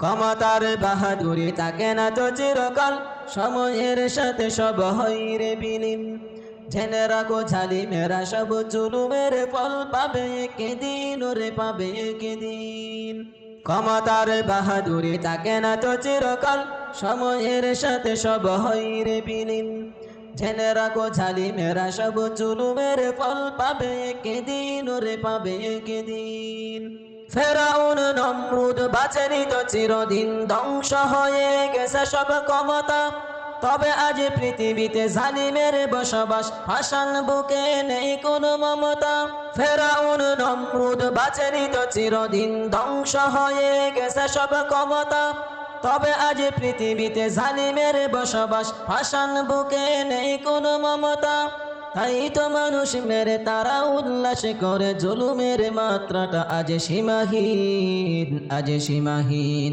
ক্ষমতার বাহাদুরি থাকে না তো চিরকাল সময়ের সাথে সব হয় রে বিলীন। জেনে রাখো ঝালিমেরা সব জুলুমের ফল পাবে একদিন ওরে পাবে একদিন। ক্ষমতার বাহাদুরি থাকে না তো চিরকাল সময়ের সাথে সব হয় রে বিলীন। জেনে রাখো ঝালিমেরা সব জুলুমের ফল পাবে একদিন ওরে পাবে একদিন। ফেরাউন, নমরুদ বাঁচেনি তো চিরদিন ধ্বংস হয়ে গেছে সব ক্ষমতা। তবে আজ পৃথিবীতে জালিমের বসবাস হাসান বুকে নেই কোনো মমতা। ফেরাউন, নমরুদ বাঁচেনি তো চিরদিন ধ্বংস হয়ে গেছে সব ক্ষমতা। তবে আজ পৃথিবীতে জালিমের বসবাস হাসান বুকে নেই কোনো মমতা। তাই তো মানুষ মেরে, তারা উল্লাস করে, জুলুমের মাত্রাটা আজ সীমাহীন আজ সীমাহীন।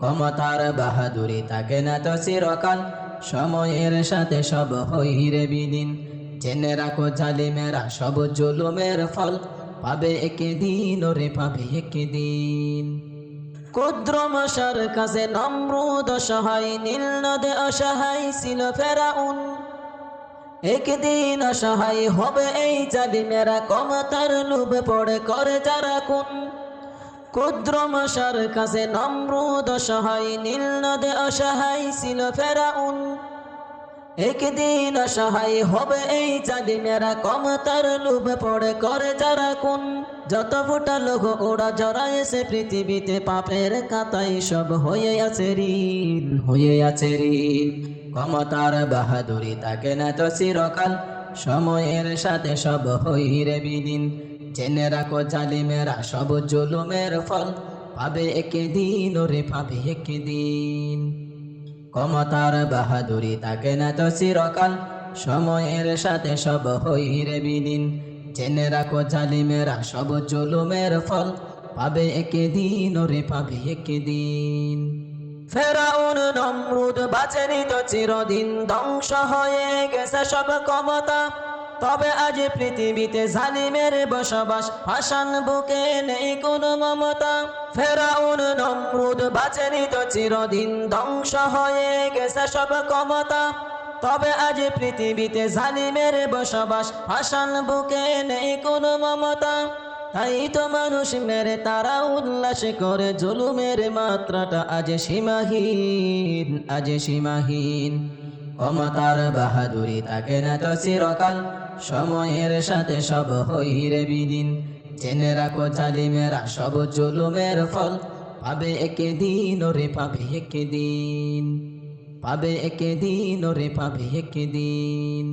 ক্ষমতার বাহাদুরি থাকে না তো চিরকাল সময়ের সাথে সব হইরে বিদিন জেনে রাখো জালিমেরা, সব জুলুমের ফল পাবে একদিন, ওরে পাবে একদিন। ক্ষুদ্র মশার কাছে নম্রুদ অসহায় নীল নদে অসহায় ছিল ফেরাউন। একদিন অসহায় হবে এই জালিমেরা কমতার লোভ পড়ে করে যারা কোন ক্ষুদ্র মশার কাছে নম্রুদ অসহায় নীল নদে অসহায় ছিল ফেরাউন। একদিন অসহায় হবে এই জালিমেরা, ক্ষমতার লোভ পড়ে করে যারা কোন যত ফোটা লোক ওরা জড়াইছে পৃথিবীতে, পাপের কাতাই সব হয়ে আছে ঋণ, হয়ে আছে ঋণ। ক্ষমতার বাহাদুরি তাকে না তো চিরকাল সময়ের সাথে সব হইরে বিদিন জেনে রাখো জালিমেরা সব জুলুমের ফল, পাবে একদিন ওরে পাবে একদিন। ক্ষমতার বাহাদুরি তাকে না তো চিরকাল সময়ের সাথে সব হইরে বিদিন জেনে রাখো জালিমেরা সব জুলুমের ফল, পাবে একদিন ওরে পাবে একদিন। ফেরাউন, নমরুদ বাঁচেনি তো চিরদিন ধ্বংস হয়ে গেছে সব ক্ষমতা। তবে আজ পৃথিবীতে জালিমের বসবাস হাসান বুকে নেই কোনো মমতা। ফেরাউন, নমরুদ বাঁচেনি তো চিরদিন ধ্বংস হয়ে গেছে সব ক্ষমতা। তবে আজ পৃথিবীতে জালিমের বসবাস হাসান বুকে নেই কোনো মমতা। তাই তো মানুষ মেরে, তারা উল্লাস করে, জুলুমের মাত্রাটা আজ সীমাহীন আজ সীমাহীন। ক্ষমতার বাহাদুরি তাকে না তো চিরকাল, সময়ের সাথে সব হইরে বিদিন। জেনে রাখো জালিমেরা সব জুলুমের ফল, পাবে একদিন ওরে, পাবে একদিন। পাবে একদিন ওরে, পাবে একদিন।